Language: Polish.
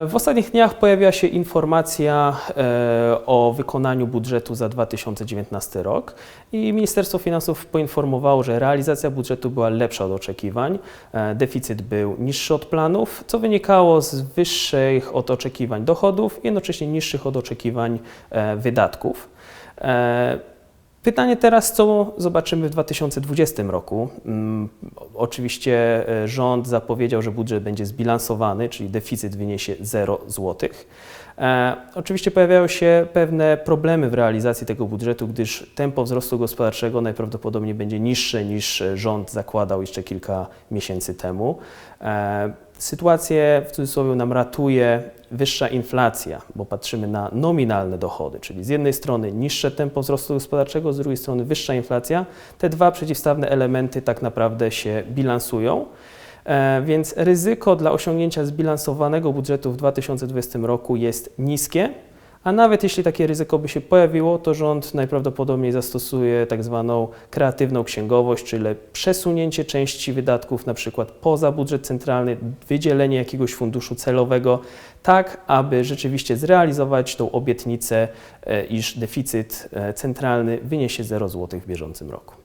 W ostatnich dniach pojawiła się informacja e, o wykonaniu budżetu za 2019 rok i Ministerstwo Finansów poinformowało, że realizacja budżetu była lepsza od oczekiwań, e, deficyt był niższy od planów, co wynikało z wyższych od oczekiwań dochodów jednocześnie niższych od oczekiwań e, wydatków. E, Pytanie teraz, co zobaczymy w 2020 roku. Mm, Oczywiście e, rząd zapowiedział, że budżet będzie zbilansowany, czyli deficyt wyniesie 0 zł. E, oczywiście pojawiają się pewne problemy w realizacji tego budżetu, gdyż tempo wzrostu gospodarczego najprawdopodobniej będzie niższe niż rząd zakładał jeszcze kilka miesięcy temu. E, Sytuację w cudzysłowie nam ratuje wyższa inflacja, bo patrzymy na nominalne dochody, czyli z jednej strony niższe tempo wzrostu gospodarczego, z drugiej strony wyższa inflacja. Te dwa przeciwstawne elementy tak naprawdę się bilansują. E, Więc ryzyko dla osiągnięcia zbilansowanego budżetu w 2020 roku jest niskie, a nawet jeśli takie ryzyko by się pojawiło, to rząd najprawdopodobniej zastosuje tak zwaną kreatywną księgowość, czyli przesunięcie części wydatków na przykład poza budżet centralny, wydzielenie jakiegoś funduszu celowego, tak aby rzeczywiście zrealizować tą obietnicę, e, iż deficyt e, centralny wyniesie 0 zł w bieżącym roku.